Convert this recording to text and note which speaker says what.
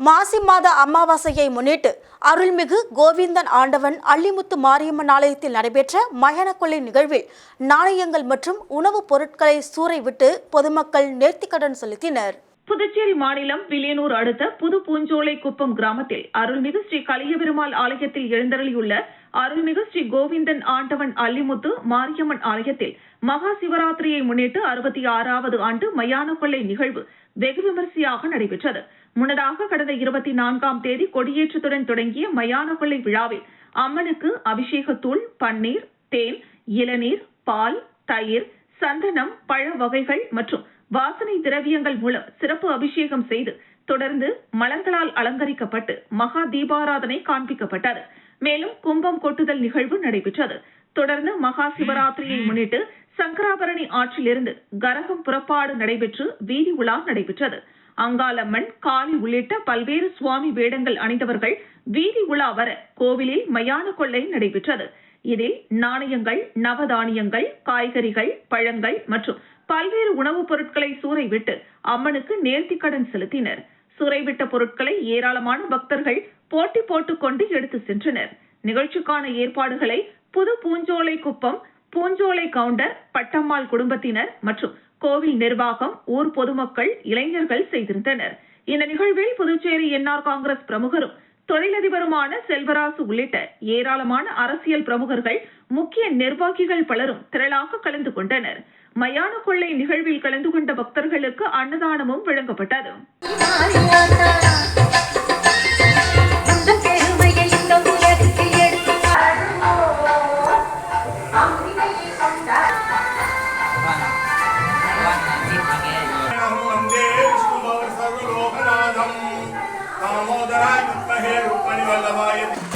Speaker 1: மாசி மாத அமாவாசையை முன்னிட்டு அருள்மிகு கோவிந்தன் ஆண்டவன் அள்ளிமுத்து மாரியம்மன் ஆலயத்தில் நடைபெற்ற மயான கொள்ளை நிகழ்வில் நாணயங்கள் மற்றும் உணவுப் பொருட்களை சூறை விட்டு பொதுமக்கள் நேர்த்திக்கடன் செலுத்தினர்.
Speaker 2: புதுச்சேரி மாநிலம் வில்லியனூர் அடுத்த புது பூஞ்சோலை குப்பம் கிராமத்தில் அருள்மிகு ஸ்ரீ கலியபெருமாள் ஆலயத்தில் எழுந்தருளியுள்ள அருள்மிகு ஸ்ரீ கோவிந்தன் ஆண்டவன் அல்லிமுத்து மாரியம்மன் ஆலயத்தில் மகா சிவராத்திரியை முன்னிட்டு அறுபத்தி ஆறாவது ஆண்டு மயான கொள்ளை நிகழ்வு வெகு விமரிசையாக நடைபெற்றது. முன்னதாக கடந்த இருபத்தி நான்காம் தேதி கொடியேற்றத்துடன் தொடங்கிய மயான கொள்ளை விழாவில் அம்மனுக்கு அபிஷேகத்தூள் பன்னீர் தேன் இளநீர் பால் தயிர் சந்தனம் பழ வகைகள் மற்றும் வாசனை திரவியங்கள் மூலம் சிறப்பு அபிஷேகம் செய்து தொடர்ந்து மலர்களால் அலங்கரிக்கப்பட்டு மகா தீபாராதனை காண்பிக்கப்பட்டது. மேலும் கும்பம் கொட்டுதல் நிகழ்வு நடைபெற்றது. தொடர்ந்து மகா சிவராத்திரியை முன்னிட்டு சங்கராபரணி ஆற்றிலிருந்து கரகம் புறப்பாடு நடைபெற்று வீதி உலா நடைபெற்றது. அங்காளம்மன் காளி உள்ளிட்ட பல்வேறு சுவாமி வேடங்கள் அணிந்தவர்கள் வீதி உலா வர கோவிலில் மயான கொள்ளை நடைபெற்றது. இதில் நாணயங்கள் நவதானியங்கள் காய்கறிகள் பழங்கள் மற்றும் பல்வேறு உணவுப் பொருட்களை சூறைவிட்டு அம்மனுக்கு நேர்த்திக்கடன் செலுத்தினர். சூறைவிட்ட பொருட்களை ஏராளமான பக்தர்கள் போட்டி போட்டுக்கொண்டு எடுத்து சென்றனர். நிகழ்ச்சிக்கான ஏற்பாடுகளை புது பூஞ்சோலை குப்பம் பூஞ்சோலை கவுண்டர் பட்டம்மாள் குடும்பத்தினர் மற்றும் கோவில் நிர்வாகம் ஊர் பொதுமக்கள் இளைஞர்கள் செய்திருந்தனர். இந்த நிகழ்வில் புதுச்சேரி என்ஆர் காங்கிரஸ் பிரமுகரும் தொழிலதிபருமான செல்வராசு உள்ளிட்ட ஏராளமான அரசியல் பிரமுகர்கள் முக்கிய நிர்வாகிகள் பலரும் திரளாக கலந்து கொண்டனர். மயான கொள்ளை நிகழ்வில் கலந்து கொண்ட பக்தர்களுக்கு அன்னதானமும் வழங்கப்பட்டது.
Speaker 3: உந்தன் பெருமையை இந்த உப்பணி எடுத்துக்காட்டு